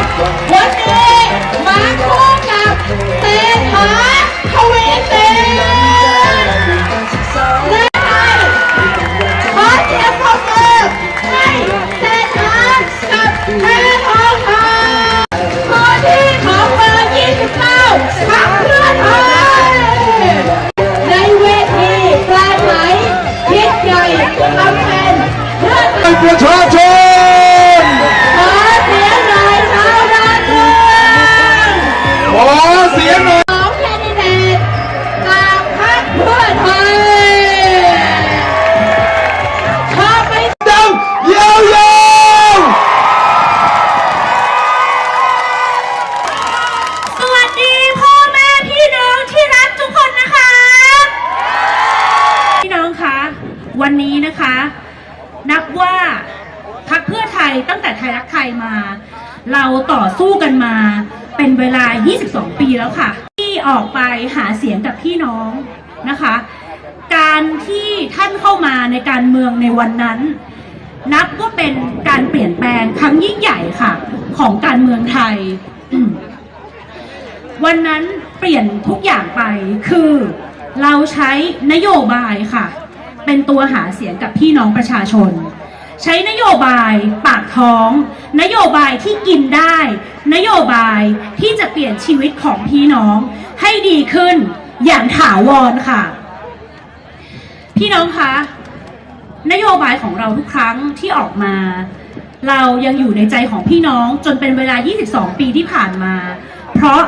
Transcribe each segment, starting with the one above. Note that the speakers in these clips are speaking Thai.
What? นี้นะคะ นับว่าพักเพื่อไทยตั้งแต่ไทยรักไทยมา เราต่อสู้กันมาเป็นเวลา 22 ปีแล้วค่ะ ที่ออกไปหาเสียงกับพี่น้องนะคะ การที่ท่านเข้ามาในการเมืองในวันนั้น นับว่าเป็นการเปลี่ยนแปลงครั้งยิ่งใหญ่ค่ะ ของการเมืองไทย วันนั้นเปลี่ยนทุกอย่างไปคือเราใช้นโยบายค่ะ เป็นตัวหาเสียงกับพี่น้องประชาชน ใช้นโยบายปากท้อง นโยบายที่กินได้ นโยบายที่จะเปลี่ยนชีวิตของพี่น้องให้ดีขึ้นอย่างถาวรค่ะ พี่น้องคะนโยบายของเราทุกครั้งที่ออกมา เรายังอยู่ในใจของพี่น้องจนเป็นเวลา 22 ปีที่ผ่านมา เพราะ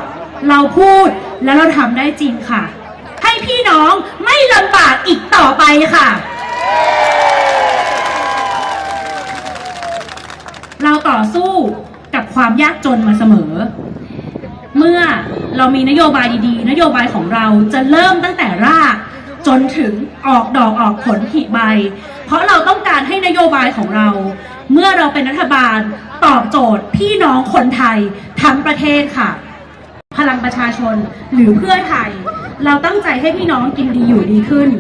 เราพูดและเราทำได้จริงค่ะ ให้พี่น้อง ลำบากอีกต่อไปค่ะ เราต่อสู้กับความยากจนมาเสมอ เมื่อเรามีนโยบายดีๆ นโยบายของเราจะเริ่มตั้งแต่รากจนถึงออกดอกออกผลผลิใบ เพราะเราต้องการให้นโยบายของเรา เมื่อเราเป็นรัฐบาลตอบโจทย์พี่น้องคนไทยทั้งประเทศค่ะ พลังประชาชนหรือเพื่อไทย เราตั้งใจให้พี่น้องกินดีอยู่ดีขึ้น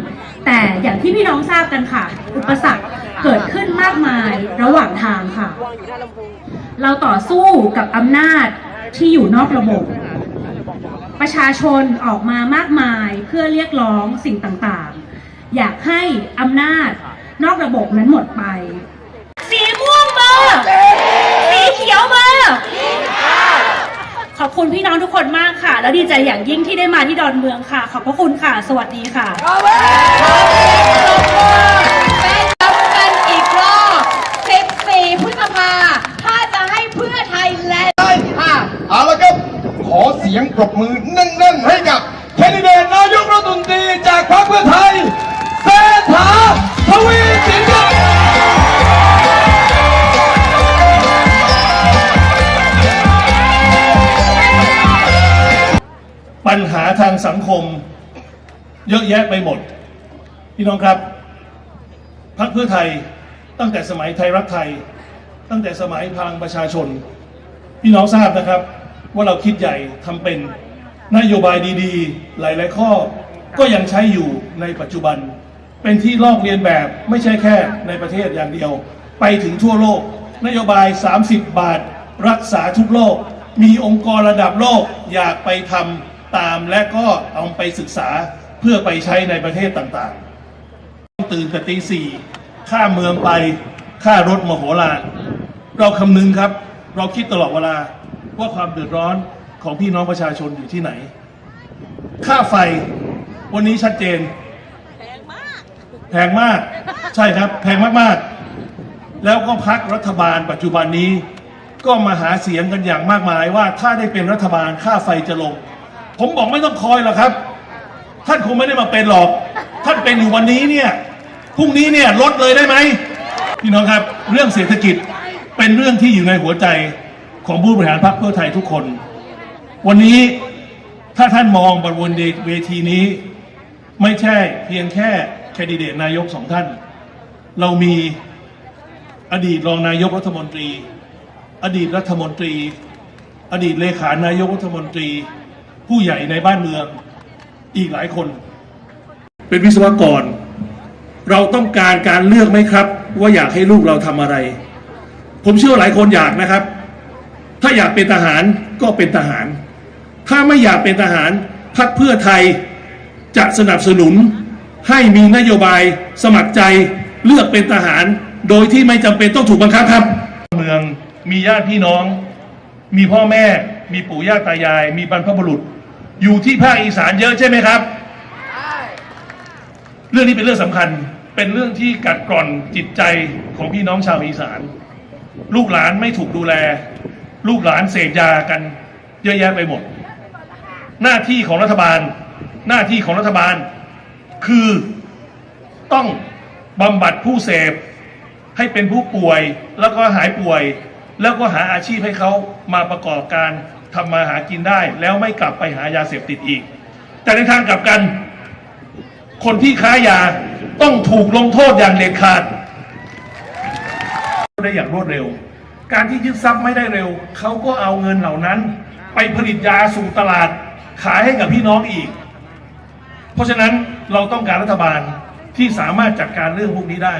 แต่อย่างที่พี่น้องทราบกันค่ะ อุปสรรคเกิดขึ้นมากมายระหว่างทางค่ะ เราต่อสู้กับอำนาจที่อยู่นอกระบบ ประชาชนออกมามากมายเพื่อเรียกร้องสิ่งต่างๆ อยากให้อำนาจนอกระบบนั้นหมดไป สีม่วงเบอร์สีเขียวเบอร์ ขอบคุณพี่น้องทุกคนมากค่ะ แล้วดีใจอย่างยิ่งที่ได้มาที่ดอนเมืองค่ะ ขอบพระคุณค่ะ สวัสดีค่ะ ปัญหาทางสังคม เยอะแยะไปหมด พี่น้องครับพรรคเพื่อไทยตั้งแต่สมัยไทยรักไทย ตั้งแต่สมัยพลังประชาชน พี่น้องทราบนะครับ ว่าเราคิดใหญ่ทำเป็นนโยบายดีๆ หลายๆข้อก็ยังใช้อยู่ในปัจจุบัน เป็นที่ลอกเลียนแบบไม่ใช่แค่ในประเทศอย่างเดียว ไปถึงทั่วโลก นโยบาย 30 บาท รักษาทุกโรคมีองค์กรระดับโลกอยากไปทำ ตามและก็เอาไปศึกษาเพื่อไปใช้ในประเทศต่างๆ ตื่นแต่ตีสี่ข้ามเมืองไปค่ารถมโหฬารเราคำนึงครับ เราคิดตลอดเวลาว่าความเดือดร้อนของพี่น้องประชาชนอยู่ที่ไหน ค่าไฟวันนี้ชัดเจน แพงมากใช่ครับ แพงมากๆ แล้วก็พักรัฐบาลปัจจุบันนี้ ก็มาหาเสียงกันอย่างมากมายว่าถ้าได้เป็นรัฐบาลค่าไฟจะลง ผมบอกไม่ต้องคอยหรอกครับ ท่านคงไม่ได้มาเป็นหรอก ท่านเป็นอยู่วันนี้เนี่ยพรุ่งนี้เนี่ยลดเลยได้ไหมพี่น้องครับ เรื่องเศรษฐกิจเป็นเรื่องที่อยู่ในหัวใจของผู้บริหารพรรคเพื่อไทยทุกคน วันนี้ถ้าท่านมองบนวนเวทีนี้ ไม่ใช่เพียงแค่แคนดิเดตนายกสองท่าน เรามีอดีตรองนายกรัฐมนตรี อดีตรัฐมนตรี อดีตเลขานายกรัฐมนตรี ผู้ใหญ่ในบ้านเมืองอีกหลายคน เป็นวิศวกร เราต้องการการเลือกไหมครับ ว่าอยากให้ลูกเราทำอะไร ผมเชื่อหลายคนอยากนะครับ ถ้าอยากเป็นทหารก็เป็นทหาร ถ้าไม่อยากเป็นทหารพรรคเพื่อไทยจะสนับสนุนให้มีนโยบายสมัครใจเลือกเป็นทหาร โดยที่ไม่จำเป็นต้องถูกบังคับครับ เมืองมีญาติพี่น้อง มีพ่อแม่ มีปู่ย่าตายาย มีบรรพบุรุษ อยู่ที่ภาคอีสานเยอะใช่ไหมครับ เรื่องนี้เป็นเรื่องสำคัญ เป็นเรื่องที่กัดกร่อนจิตใจของพี่น้องชาวอีสาน ลูกหลานไม่ถูกดูแล ลูกหลานเสพยากัน เยอะแยะไปหมด หน้าที่ของรัฐบาล หน้าที่ของรัฐบาล คือต้องบำบัดผู้เสพ ให้เป็นผู้ป่วยแล้วก็หายป่วย แล้วก็หาอาชีพให้เขามาประกอบการ ทำมาหากินได้ แล้วไม่กลับไปหายาเสพติดอีก แต่ในทางกลับกัน คนที่ค้ายาต้องถูกลงโทษอย่างเด็ดขาดได้อย่างรวดเร็ว การที่ยึดทรัพย์ไม่ได้เร็ว เขาก็เอาเงินเหล่านั้น ไปผลิตยาสู่ตลาดขายให้กับพี่น้องอีก เพราะฉะนั้นเราต้องการรัฐบาลที่สามารถจัดการเรื่องพวกนี้ได้